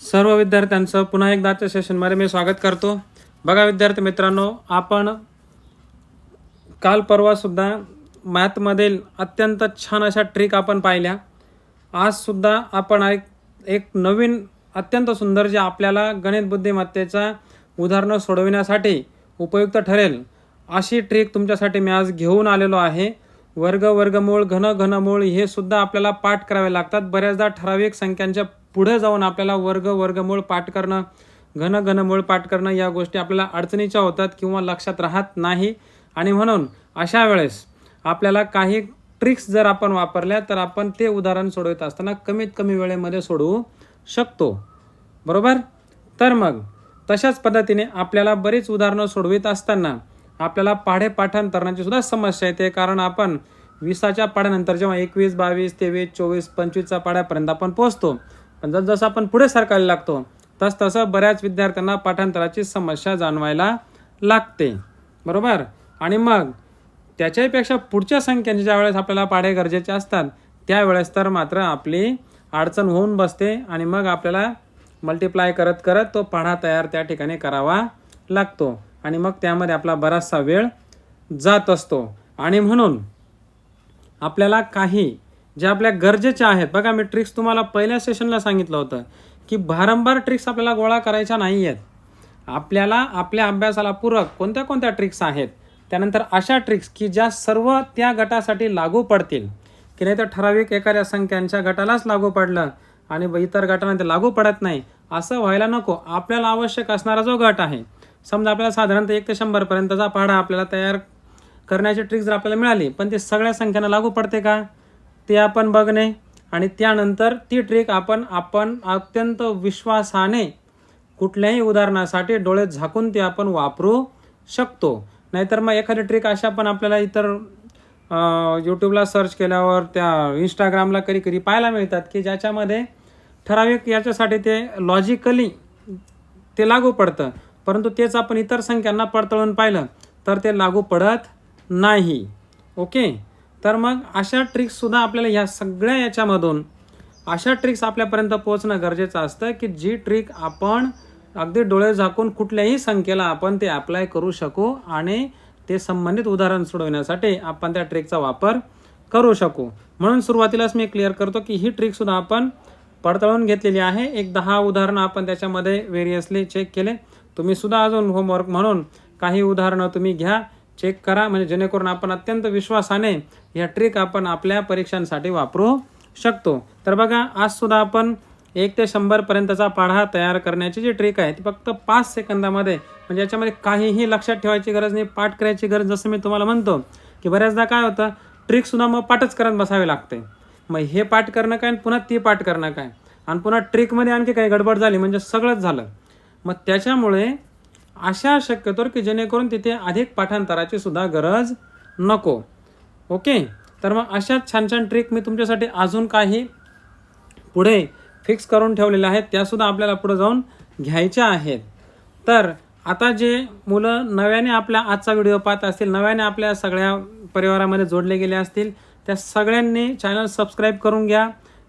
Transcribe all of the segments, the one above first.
सर्व विद्यार्थ्यांचं पुन्हा एकदा आजच्या सेशनमध्ये मी स्वागत करतो. बघा विद्यार्थी मित्रांनो आपण काल परवासुद्धा मॅथमधील अत्यंत छान अशा ट्रिक आपण पाहिल्या. आजसुद्धा आपण एक एक नवीन अत्यंत सुंदर जे आपल्याला गणित बुद्धिमत्तेचा उदाहरणं सोडविण्यासाठी उपयुक्त ठरेल अशी ट्रिक तुमच्यासाठी मी आज घेऊन आलेलो आहे. वर्ग वर्गमूळ घन घनमूळ हे सुद्धा आपल्याला पाठ करावे लागतात. बऱ्याचदा ठराविक संख्यांच्या पुढे जाऊन आपल्याला वर्ग वर्गमूळ पाठ करणं घन घनमूळ पाठ करणं या गोष्टी आपल्याला अडचणीच्या होतात किंवा लक्षात राहत नाही. आणि म्हणून अशा वेळेस आपल्याला काही ट्रिक्स जर आपण वापरल्या तर आपण ते उदाहरण सोडवत असताना कमीत कमी वेळेमध्ये सोडवू शकतो. बरोबर? तर मग तशाच पद्धतीने आपल्याला बरीच उदाहरणं सोडवित असताना आपल्याला पाढे पाठांतरणाची सुद्धा समस्या येते कारण आपण विसाच्या पाढ्यानंतर जेव्हा एकवीस बावीस तेवीस चोवीस पंचवीसच्या पाढ्यापर्यंत आपण पोहोचतो पण जसं आपण पुढे सरकायला लागतो तस तसं बऱ्याच विद्यार्थ्यांना पाठांतराची समस्या जाणवायला लागते. बरोबर? आणि मग त्याच्यापेक्षा पुढच्या संख्येने ज्या वेळेस आपल्याला पाढे गरजेचे असतात त्यावेळेस तर मात्र आपली अडचण होऊन बसते आणि मग आपल्याला मल्टिप्लाय करत करत तो पाढा तयार त्या ठिकाणी करावा लागतो. आणि मग त्यामध्ये आपला बराचसा वेळ जात असतो. आणि म्हणून आपल्याला काही जे आपल्या गरजेच्या आहेत. बघा मी ट्रिक्स तुम्हाला पहिल्या सेशनला सांगितलं होतं की भारंभार ट्रिक्स आपल्याला गोळा करायच्या नाही आहेत आपल्याला आपल्या अभ्यासाला पूरक कोणत्या कोणत्या ट्रिक्स आहेत? त्यानंतर अशा ट्रिक्स की ज्या सर्व त्या गटासाठी लागू पडतील. की नाही तर ठराविक एखाद्या संख्यांच्या गटालाच लागू पडलं आणि ब- इतर गटांना ते लागू पडत नाही. असं व्हायला नको. आपल्याला आवश्यक असणारा जो गट आहे समजा आपल्याला साधारणतः एक ते शंभरपर्यंतचा पाढा आपल्याला तयार करण्याची ट्रिक्स जर आपल्याला मिळाली पण ते सगळ्या संख्यांना लागू पडते का? ते आपण बघणे आणि त्यानंतर ती ट्रिक आपण आपण अत्यंत विश्वासाने कुठल्याही उदाहरणासाठी डोळे झाकून ते आपण वापरू शकतो. नाहीतर मग एखादी ट्रिक अशा पण आपल्याला इतर यूट्यूबला सर्च केल्यावर त्या इंस्टाग्रामला कधी कधी पाहायला मिळतात की ज्याच्यामध्ये ठराविक याच्यासाठी ते लॉजिकली ते लागू पडतं. परंतु तेच आपण इतर संख्यांना पडताळून पाहिलं तर ते लागू पडत नाही. ओके? तर मग अशा ट्रिक्ससुद्धा आपल्याला ह्या सगळ्या याच्यामधून अशा ट्रिक्स आपल्यापर्यंत पोहोचणं गरजेचं असतं की जी ट्रिक आपण अगदी डोळे झाकून कुठल्याही संख्येला आपण ते अप्लाय करू शकू आणि ते संबंधित उदाहरण सोडवण्यासाठी आपण त्या ट्रिकचा वापर करू शकू. म्हणून सुरुवातीलाच मी क्लिअर करतो की ही ट्रिकसुद्धा आपण पडताळून घेतलेली आहे. एक दहा उदाहरणं आपण त्याच्यामध्ये व्हेरियसली चेक केले. तुम्ही सुद्धा अजून होमवर्क म्हणून काही उदाहरणं तुम्ही घ्या. चेक करा म्हणजे जेणेकरून आपण अत्यंत विश्वासाने ह्या ट्रिक आपण आपल्या परीक्षांसाठी वापरू शकतो. तर बघा आजसुद्धा आपण एक ते शंभरपर्यंतचा पाढा तयार करण्याची जी ट्रिक आहे ती फक्त पाच सेकंदामध्ये म्हणजे याच्यामध्ये काहीही लक्षात ठेवायची गरज नाही पाठ करायची गरज जसं मी तुम्हाला म्हणतो की बऱ्याचदा काय होतं ट्रिकसुद्धा मग पाठच करत बसावे लागते. मग हे पाठ करणं काय आणि पुन्हा ती पाठ करणं काय? आणि पुन्हा ट्रिकमध्ये आणखी काही गडबड झाली म्हणजे सगळंच झालं. मग त्याच्यामुळे अशा शक्यतो की जेणेकरून तिथे अधिक पाठांतराची सुद्धा गरज नको. ओके? तर मग अशा छान छान ट्रिक मी तुमच्यासाठी अजून काही पुढे फिक्स करून ठेवलेल्या आहेत. त्यासुद्धा आपल्याला पुढे जाऊन घ्यायच्या आहेत. तर आता जे मुलं नव्याने आपल्या आजचा व्हिडिओ पाहत असतील नव्याने आपल्या सगळ्या परिवारामध्ये जोडले गेले असतील त्या सगळ्यांनी चॅनल सबस्क्राईब करून घ्या.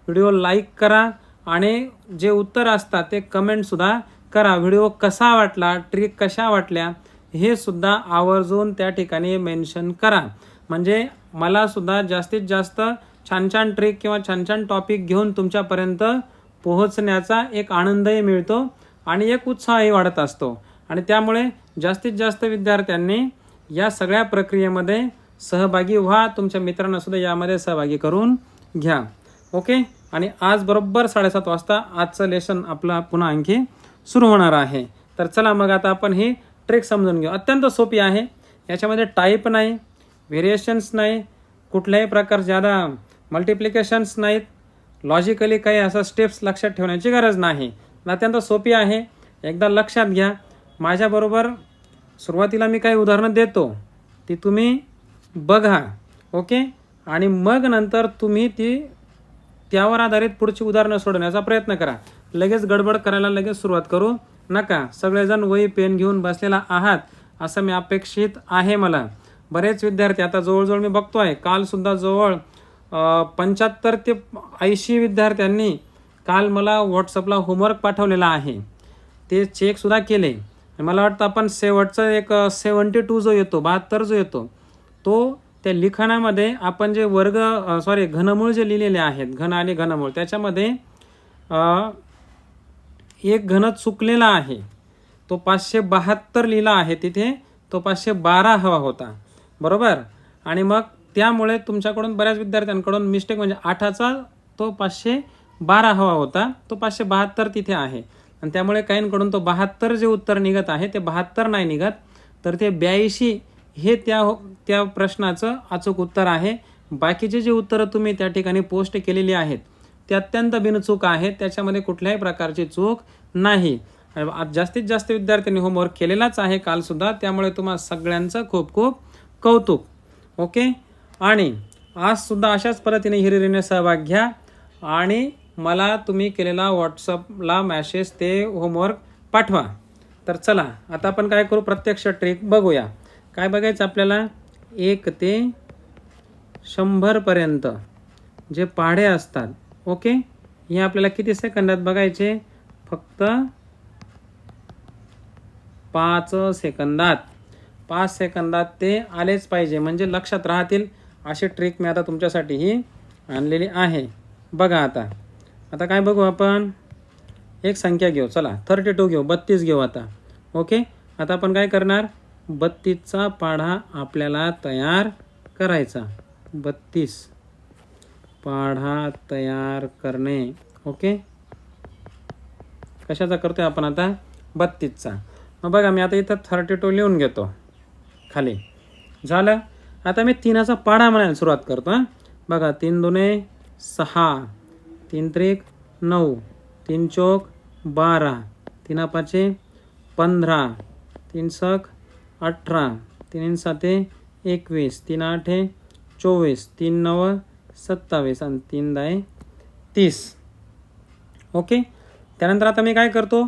व्हिडिओ लाईक करा आणि जे उत्तर असतात ते कमेंटसुद्धा करा. व्हिडिओ कसा वाटला ट्रिक कशा वाटल्या हे सुद्धा आवर्जून त्या ठिकाणी मेन्शन करा. म्हणजे मला सुद्धा जास्तीत जास्त छान छान ट्रिक किंवा छान छान टॉपिक घेऊन तुमच्यापर्यंत पोहोचण्याचा एक आनंदही मिळतो आणि एक उत्साहही वाढत असतो. आणि त्यामुळे जास्तीत जास्त विद्यार्थ्यांनी या सगळ्या प्रक्रियेमध्ये सहभागी व्हा. तुमच्या मित्रांना सुद्धा यामध्ये सहभागी करून घ्या. ओके? आणि आज बरोबर साडेसात वाजता आजचं लेसन आपलं पुन्हा आणखी सुरू होणार आहे. तर चला मग आता आपण ही ट्रेक समजून घेऊ. अत्यंत सोपी आहे. याच्यामध्ये टाईप नाही व्हेरिएशन्स नाही कुठल्याही प्रकार ज्यादा मल्टिप्लिकेशन्स नाहीत. लॉजिकली काही असं स्टेप्स लक्षात ठेवण्याची गरज नाही. अत्यंत सोपी आहे. एकदा लक्षात घ्या. माझ्याबरोबर सुरुवातीला मी काही उदाहरणं देतो. ती तुम्ही बघा. ओके? आणि मग नंतर तुम्ही ती त्यावर आधारित पुढची उदाहरणं सोडवण्याचा प्रयत्न करा. लगेच गडबड करायला लगेच सुरुवात करू नका. सगळेजण वही पेन घेऊन बसलेला आहात असं मी अपेक्षित आहे मला. बरेच विद्यार्थी आता जवळजवळ मी बघतो आहे कालसुद्धा जवळ पंच्याहत्तर ते ऐंशी विद्यार्थ्यांनी काल मला व्हॉट्सअपला होमवर्क पाठवलेला आहे. ते चेकसुद्धा केले. मला वाटतं आपण शेवटचा एक सेवन्टी टू जो येतो बहात्तर जो येतो तो त्या लिखाणामध्ये आपण जे वर्ग सॉरी घनमूळ जे लिहिलेले आहेत घन आणि घनमूळ त्याच्यामध्ये एक घन चुकलेला आहे. तो पाचशे बहात्तर लिहिला आहे तिथे. तो पाचशे बारा हवा होता. बरोबर? आणि मग त्यामुळे तुमच्याकडून बऱ्याच विद्यार्थ्यांकडून मिस्टेक म्हणजे आठाचा तो पाचशे बारा हवा होता. तो पाचशे बहात्तर तिथे आहे. आणि त्यामुळे काहींकडून तो बहात्तर जे उत्तर निघत आहे ते बहात्तर नाही निघत. तर ते ब्याऐंशी हे त्या हो त्या प्रश्नाचं अचूक उत्तर आहे. बाकीचे जे उत्तरं तुम्ही त्या ठिकाणी पोस्ट केलेली आहेत ते अत्यंत बिनचूक आहेत त्याच्यामध्ये कुठल्याही प्रकारची चूक नाही. आज जास्तीत जास्त विद्यार्थ्यांनी होमवर्क केलेलाच आहे कालसुद्धा त्यामुळे तुम्हा सगळ्यांचं खूप खूप कौतुक. ओके आणि आजसुद्धा अशाच पद्धतीने हिरिरीने सहभाग घ्या. आणि मला तुम्ही केलेला व्हॉट्सअपला मॅसेज ते होमवर्क पाठवा. तर चला आता आपण काय करू? प्रत्यक्ष ट्रिक बघूया. काय बघायचं आपल्याला? एक ते शंभरपर्यंत जे पाढे असतात. ओके? हे आपल्याला किती सेकंदात बघायचे? फक्त पाच सेकंदात. पाच सेकंदात ते आलेच पाहिजे. म्हणजे लक्षात राहतील अशी ट्रिक मी आता तुमच्यासाठी ही आणलेली आहे. बघा आता. आता काय बघू आपण? एक संख्या घेऊ. चला. थर्टी टू घेऊ. बत्तीस घेऊ आता. ओके? आता आपण काय करणार? बत्तीसचा पाढा आपल्याला तयार करायचा. बत्तीस. पाढा तयार करणे. ओके? कशाचा करतोय आपण आता? बत्तीसचा. मग बघा मी आता इथं थर्टी टू लिहून घेतो. खाली. झालं? आता मी तीनाचा पाढा म्हणायला सुरुवात करतो हां. बघा तीन दोने सहा तीन त्रिक नऊ तीन चौक बारा तीन पाचे पंधरा तीन सख अठरा तीन साते एकवीस तीन आठे चोवीस तीन नव सत्तावीस आणि तीन दाय तीस. ओके? त्यानंतर आता मी काय करतो?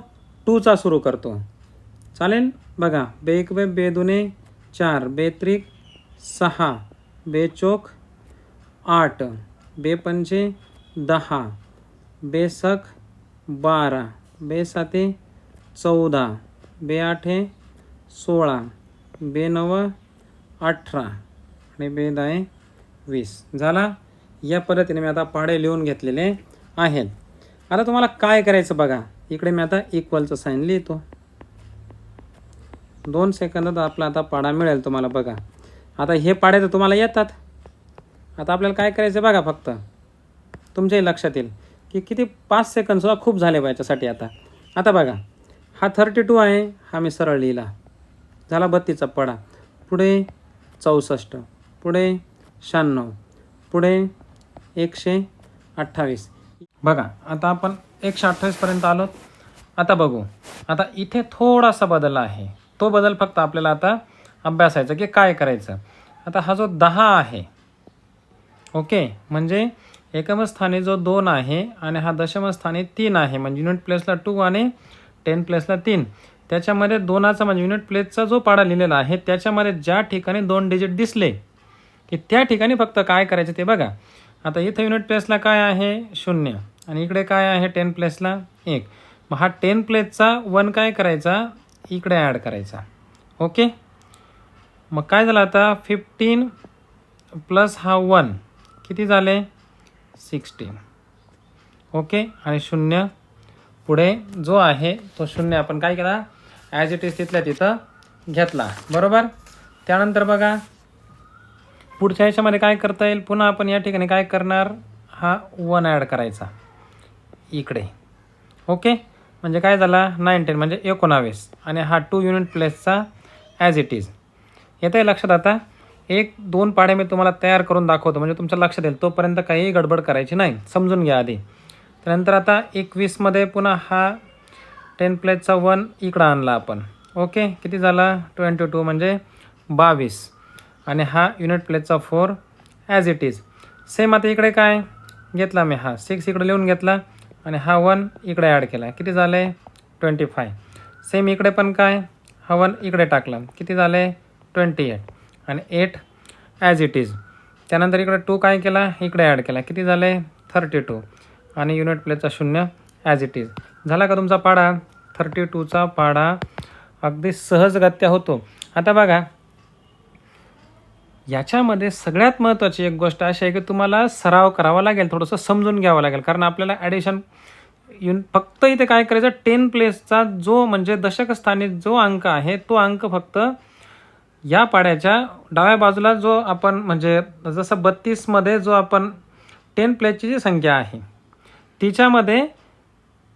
टूचा सुरू करतो. चालेल? बघा बे एक बे बे दुने चार बे त्रिक सहा बे चोक आठ बे पंचे दहा बेसख बारा बे साते चौदा बे आठे सोळा बे नव अठरा आणि बेदाय वीस. झाला? या पद्धतीने मी आता पाढे लिहून घेतलेले आहेत. आता तुम्हाला काय करायचं बघा. इकडे मी आता इक्वलचं साईन लिहितो. दोन सेकंदात आपला आता पाडा मिळेल तुम्हाला बघा. आता हे पाडे तर तुम्हाला येतात. आता आपल्याला काय करायचं बघा फक्त. तुमच्याही लक्षात येईल की किती पाच सेकंदसुद्धा खूप झाले बा याच्यासाठी आता. आता बघा. हा थर्टी टू आहे. हा मी सरळ लिहिला. झाला बत्तीचा पाडा. पुढे चौसष्ट. पुढे शहाण्णव. पुढे एकशे अठ्ठावीस. बघा आता आपण एकशे अठ्ठावीसपर्यंत आलो. आता बघू. आता इथे थोडासा बदल आहे. तो बदल फक्त आपल्याला आता अभ्यासायचा की काय करायचं. आता हा जो दहा आहे ओके म्हणजे एकम स्थानी जो दोन आहे आणि हा दशम स्थानी तीन आहे म्हणजे युनिट प्लेसला टू आणि टेन प्लेसला तीन. त्याच्यामध्ये दोनाचा म्हणजे युनिट प्लेसचा जो पाडा लिहिलेला आहे त्याच्यामध्ये ज्या ठिकाणी दोन डिजिट दिसले की त्या ठिकाणी फक्त काय करायचं ते बघा. आता इथं युनिट प्लेसला काय आहे? शून्य. आणि इकडे काय आहे? टेन प्लेसला एक. मग हा टेन प्लेसचा वन काय करायचा? इकडे ॲड करायचा. ओके मग काय झालं आता? फिफ्टीन प्लस हा वन किती झाले? सिक्स्टीन ओके आणि शून्य पुढे जो आहे तो शून्य आपण काय केला? ॲज इट इज तिथल्या तिथं घेतला. बरोबर? त्यानंतर बघा. पुढच्या ह्याच्यामध्ये काय करता येईल? पुन्हा आपण या ठिकाणी काय करणार? हा वन ॲड करायचा. इकडे. ओके? म्हणजे काय झाला? नाईन्टीन म्हणजे एकोणावीस. आणि हा टू युनिट प्लेसचा ॲज इट इज येतं आहे लक्षात आता? एक दोन पाढे मी तुम्हाला तयार करून दाखवतो. म्हणजे तुमच्या लक्षात येईल तोपर्यंत काही गडबड करायची नाही. समजून घ्या आधी. त्यानंतर आता एकवीसमध्ये पुन्हा हा टेन प्लेसचा वन इकडं आणला आपण. ओके? किती झाला? ट्वेंटी टू म्हणजे बावीस. आणि हा unit प्लेसचा four as it is same आता इकडे काय? घेतला मी हा. सिक्स इकडे लिहून घेतला आणि हा वन इकडे ॲड केला. किती झालं? आहे ट्वेंटी फाय सेम इकडे पण काय? हा वन इकडे टाकला. किती झालं? आहे ट्वेंटी एट आणि एट ॲज इट इज त्यानंतर इकडे टू काय केला? इकडे ॲड केला. किती झालं? आहे थर्टी टू आणि युनिट प्लेसचा शून्य ॲज इट इज झाला का तुमचा पाडा? थर्टी टूचा पाडा. अगदी सहजगत्या होतो. आता बघा याच्यामध्ये सगळ्यात महत्त्वाची एक गोष्ट अशी आहे की तुम्हाला सराव करावा लागेल थोडंसं समजून घ्यावं लागेल. कारण आपल्याला ॲडिशन युन फक्त इथे काय करायचं टेन प्लेसचा जो म्हणजे दशकस्थानी जो अंक आहे तो अंक फक्त या पाड्याच्या डाव्या बाजूला जो आपण म्हणजे जसं बत्तीसमध्ये जो आपण टेन प्लेसची जी संख्या आहे तिच्यामध्ये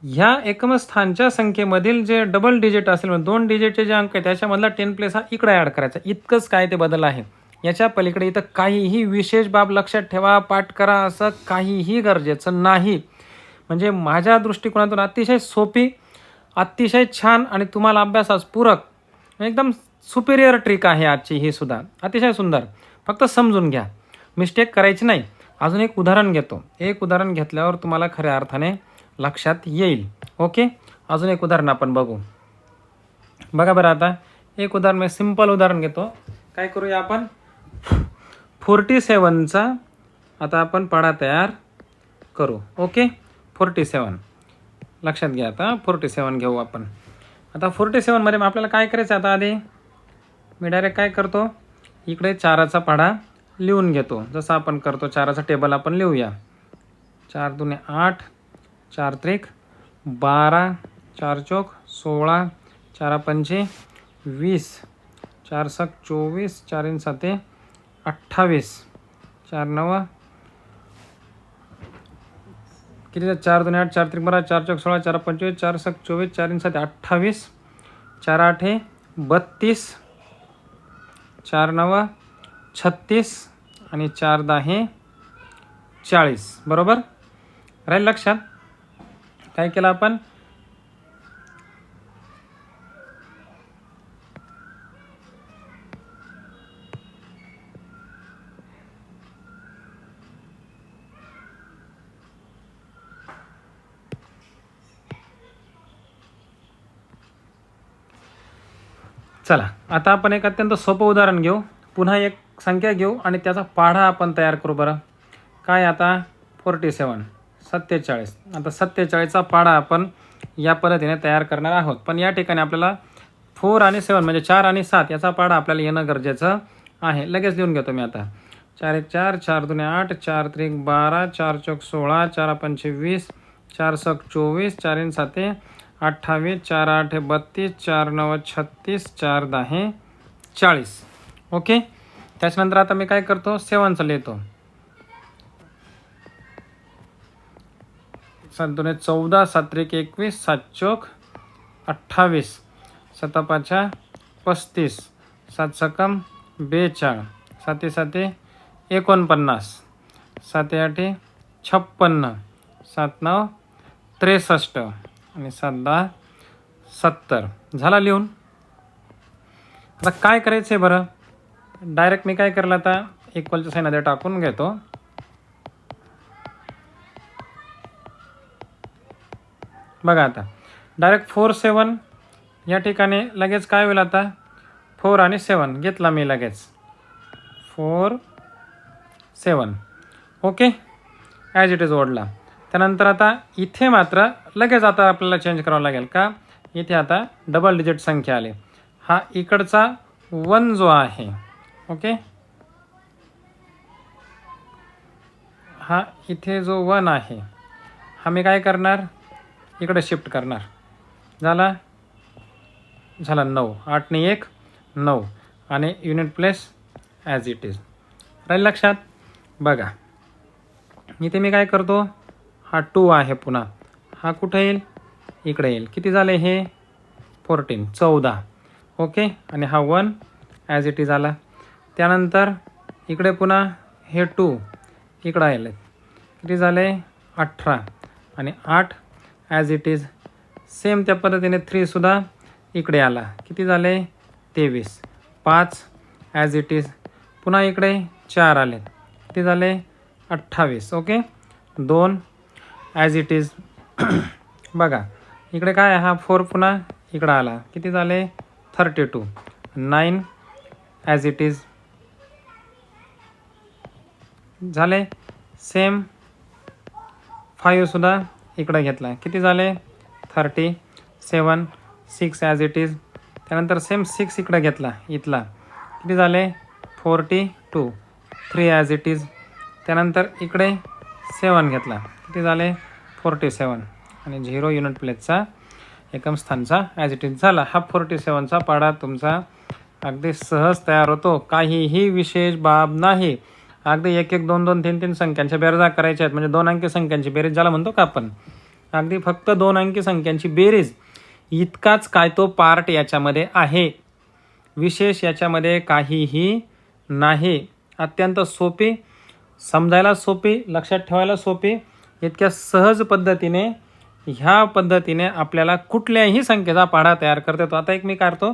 ह्या एकमस्थानच्या संख्येमधील जे डबल डिजिट असेल म्हणजे दोन डिजिटचे जे अंक आहे त्याच्यामधला टेन प्लेस हा इकडे ॲड करायचा. इतकंच काय ते बदल आहे. याच्या पलीकडे इथं काहीही विशेष बाब लक्षात ठेवा पाठ करा असं काहीही गरजेचं नाही. म्हणजे माझ्या दृष्टिकोनातून अतिशय सोपी अतिशय छान आणि तुम्हाला अभ्यासास पूरक एकदम सुपिरियर ट्रिक आहे आजची ही सुद्धा. अतिशय सुंदर. फक्त समजून घ्या. मिस्टेक करायची नाही. अजून एक उदाहरण घेतो. एक उदाहरण घेतल्यावर तुम्हाला खऱ्या अर्थाने लक्षात येईल. ओके? अजून एक उदाहरण आपण बघू. बघा बरं आता. एक उदाहरण मी सिंपल उदाहरण घेतो. काय करूया आपण? फोर्टी सेवनचा आता आपण पाडा तयार करू. ओके? Forty seven. लक्षात घ्या आता फोर्टी सेवन घेऊ आपण. आता फोर्टी सेवनमध्ये मग आपल्याला काय करायचं आता आधी? मी डायरेक्ट काय करतो? इकडे चाराचा पाडा लिहून घेतो. जसं आपण करतो चाराचा टेबल आपण लिहूया. चार दुने आठ चार त्रिक बारा चार चौक सोळा चारा पंचे वीस. चार सक चोवीस चार साते अठ्ठावीस. चार नवा. किती चार दोन आठ चार त्रिक बारा चार चौक सोळा चार पंचवीस चार सात चोवीस चार इन अठ्ठावीस. चार आठे बत्तीस. चार नवा छत्तीस. आणि चार दहा चाळीस. बरोबर? राहील लक्षात? काय केलं आपण? चला आता आपण एक अत्यंत सोपं उदाहरण घेऊ. पुन्हा एक संख्या घेऊ आणि त्याचा पाढा आपण तयार करू बरं. काय आता? फोर्टी सेवन सत्तेचाळीस. आता सत्तेचाळीसचा पाढा आपण या पद्धतीने तयार करणार आहोत. पण या ठिकाणी आपल्याला फोर आणि सेवन म्हणजे चार आणि सात याचा पाढा आपल्याला येणं गरजेचं आहे. लगेच लिहून घेतो मी आता. चार एक चार चार दोन आठ चार त्रिक बारा चार चौक सोळा चार पंचे वीस चार सक चोवीस चार इन साते अठ्ठावीस चार आठ बत्तीस चार नऊ छत्तीस चार दहा चाळीस. ओके? त्याच्यानंतर आता मी काय करतो? सेवनचं लिहितो. सात दोन चौदा सात्रिक एकवीस सात चोक अठ्ठावीस. सतापाच्या पस्तीस. सात सकम बेचाळ. साते साते एकोणपन्नास. साते आठे छप्पन्न. सात नऊ त्रेसष्ट. आणि सात दहा सत्तर. झाला लिहून? आता काय करायचं आहे बरं? डायरेक्ट मी काय करलं आता? इक्वलच्या साईनमध्ये टाकून घेतो. बघा आता. डायरेक्ट फोर सेवन या ठिकाणी लगेच काय होईल आता? फोर आणि सेवन घेतला मी लगेच. Four seven okay as it is ओढला. त्यानंतर आता इथे मात्र लगेच आता आपल्याला चेंज करावं लागेल का? इथे आता डबल डिजिट संख्या आली. हा इकडचा वन जो आहे ओके हा इथे जो वन आहे हा मी काय करणार? इकडे शिफ्ट करणार. झाला? झाला नऊ. आठने एक नऊ. आणि unit place as it is राहील लक्षात? बघा. इथे मी काय करतो? हा टू आहे पुन्हा. हा कुठं येईल? इकडे येईल. किती झाले हे? फोर्टीन चौदा. ओके? आणि हा वन ॲज इट इज आला. त्यानंतर इकडे पुन्हा हे टू इकडं आले किती झाले? अठरा. आणि आठ ॲज इट इज सेम त्या पद्धतीने थ्रीसुद्धा इकडे आला. किती झाले? तेवीस. पाच ॲज इट इज पुन्हा इकडे चार आले किती झाले? अठ्ठावीस. ओके? दोन ॲज इट इज बघा इकडे काय हा फोर पुन्हा इकडं आला. किती झाले? Thirty two. Nine as it is झाले? सेम. फाईव्हसुद्धा इकडं घेतला. किती झाले? Thirty seven six as it is त्यानंतर सेम सिक्स इकडं घेतला इथला. किती झाले? Forty two. Three as it is त्यानंतर इकडे सेवन घेतला. किती झाले? फोर्टी सेवन आणि झिरो युनिट प्लेसचा एकम स्थानचा ॲज इट इज झाला. हा फोर्टी सेवनचा पाडा तुमचा अगदी सहज तयार होतो. काहीही विशेष बाब नाही. अगदी एक एक दोन दोन तीन तीन संख्यांच्या बेरजा करायच्या आहेत. म्हणजे दोन अंकी संख्यांची बेरीज ज्याला म्हणतो का आपण? अगदी फक्त दोन अंकी संख्यांची बेरीज. इतकाच काय तो पार्ट याच्यामध्ये आहे. विशेष याच्यामध्ये काहीही नाही. अत्यंत सोपी समजायला सोपी लक्षात ठेवायला सोपी. इतक्या सहज पद्धतीने ह्या पद्धतीने आपल्याला कुठल्याही संख्येचा पाढा तयार करता येतो. आता एक मी काढतो.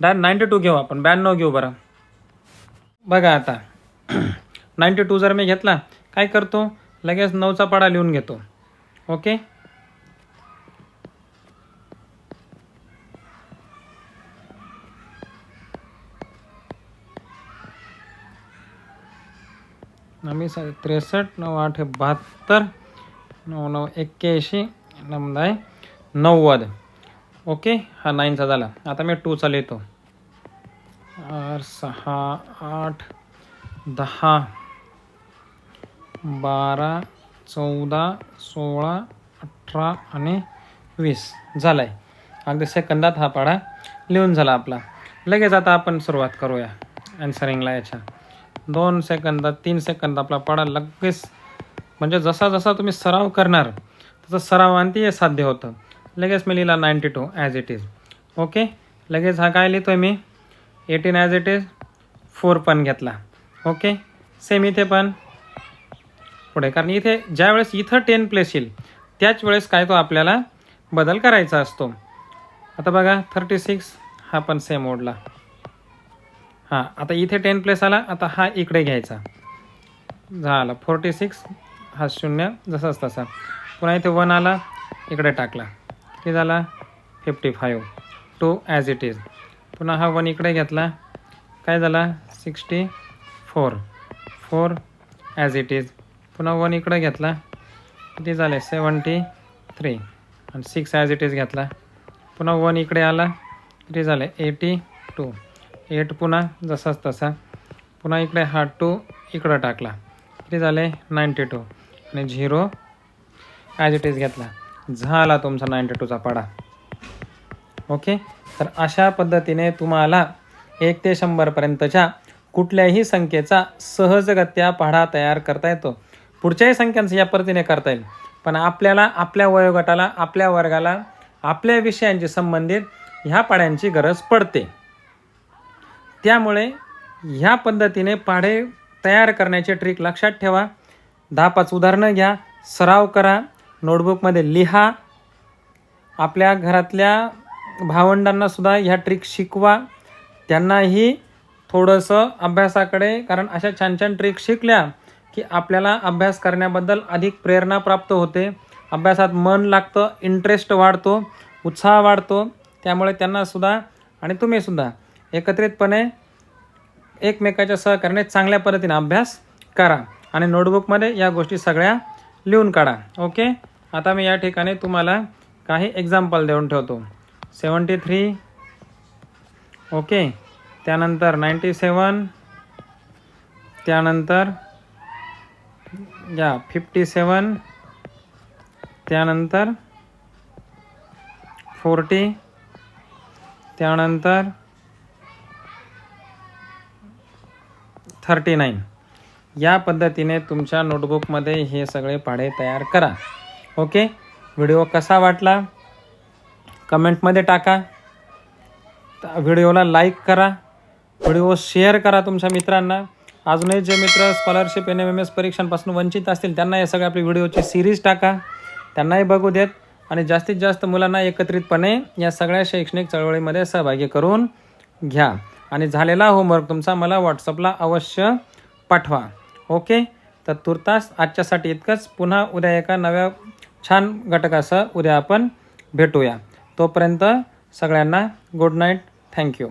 डाय नाईंटी टू घेऊ आपण. ब्याण्णव घेऊ बरं. बघा आता. नाईंटी टू जर मी घेतला काय करतो? लगेच नऊचा पाढा लिहून घेतो. ओके? आम्ही स त्रेसष्ट नऊ आठ बहात्तर नऊ नऊ एक्क्याऐंशी नऊ आहे नव्वद. ओके? हा नाईनचा झाला. आता मी टूचा लिहितो. आठ सहा आठ दहा बारा चौदा सोळा अठरा आणि वीस. झाला आहे अगदी सेकंदात हा पाडा लिहून झाला आपला. लगेच आता आपण सुरुवात करूया. ॲन्सरिंगला याच्या. दोन सेकंदात तीन सेकंद आपला पाडा लगेच म्हणजे जसा जसा तुम्ही सराव करणार तसं सरावांती हे साध्य होतं. लगेच मी लिहिला ninety two as it is okay लगेच हा काय लिहितो आहे मी? Eighteen as it is four पण घेतला. ओके सेम इथे पण. पुढे कारण इथे ज्या वेळेस इथं टेन प्लेस येईल त्याच वेळेस काय तो आपल्याला बदल करायचा असतो. आता बघा थर्टी सिक्स हा पण सेम ओढला. हां आता इथे टेन प्लेस आला आता हा इकडे घ्यायचा. झाला फोर्टी सिक्स हा शून्य जसाच तसा. पुन्हा इथे वन आला इकडे टाकला. किती झाला? Fifty five two as it is पुन्हा हा वन इकडे घेतला. काय झाला? Sixty four four as it is पुन्हा वन इकडे घेतला. किती झाले? सेवन्टी थ्री आणि सिक्स ॲज इट इज घेतला. पुन्हा वन इकडे आला. किती झाले? एटी टू एट पुन्हा जसाच तसा. पुन्हा इकडे हा टू इकडं टाकला. किती झाले? नाईंटी टू आणि झिरो. ॲज इट इज घेतला. झाला तुमचा नाईंटी टूचा पाडा. ओके तर अशा पद्धतीने तुम्हाला एक ते शंभरपर्यंतच्या कुठल्याही संख्येचा सहजगत्या पाढा तयार करता येतो. पुढच्याही संख्यांचं या पद्धतीने करता येईल. पण आपल्याला आपल्या वयोगटाला आपल्या वर्गाला आपल्या विषयांशी संबंधित ह्या पाड्यांची गरज पडते. त्यामुळे ह्या पद्धतीने पाढे तयार करण्याचे ट्रिक लक्षात ठेवा. दहा पाच उदाहरणं घ्या. सराव करा. नोटबुकमध्ये लिहा. आपल्या घरातल्या भावंडांना सुद्धा ह्या ट्रिक शिकवा. त्यांनाही थोडंसं अभ्यासाकडे कारण अशा छान छान ट्रिक शिकल्या की आपल्याला अभ्यास करण्याबद्दल अधिक प्रेरणा प्राप्त होते. अभ्यासात मन लागतं इंटरेस्ट वाढतो उत्साह वाढतो. त्यामुळे त्यांनासुद्धा आणि तुम्हीसुद्धा एकत्रितपणे एकमेकाच्या सहकार्याने चांगल्या पद्धतीने अभ्यास करा. आणि नोटबुकमध्ये या गोष्टी सगळ्या लिहून काढा. ओके आता मी या ठिकाणी तुम्हाला काही एक्झाम्पल देऊन ठेवतो. सेवन्टी थ्री ओके त्यानंतर नाईंटी सेवन त्यानंतर या फिफ्टी सेवन त्यानंतर फोर्टी त्यानंतर थर्टी नाईन या पद्धतीने तुमच्या नोटबुकमध्ये हे सगळे पाढे तयार करा. ओके व्हिडिओ कसा वाटला? कमेंटमध्ये टाका. व्हिडिओला लाईक करा. व्हिडिओ शेअर करा तुमच्या मित्रांना. अजूनही जे मित्र scholarship N M M S परीक्षांपासून वंचित असतील त्यांना हे सगळे आपली व्हिडिओची सिरीज टाका. त्यांनाही बघू देत. आणि जास्तीत जास्त मुलांना एकत्रितपणे या सगळ्या शैक्षणिक चळवळीमध्ये सहभागी करून घ्या. आणि झालेला होमवर्क तुमचा मला व्हॉट्सअपला अवश्य पाठवा. ओके? तर तुर्तास आजच्यासाठी इतकंच. पुन्हा उद्या एका नव्या छान घटकासह उद्या आपण भेटूया. तोपर्यंत सगळ्यांना गुड नाईट. थँक्यू.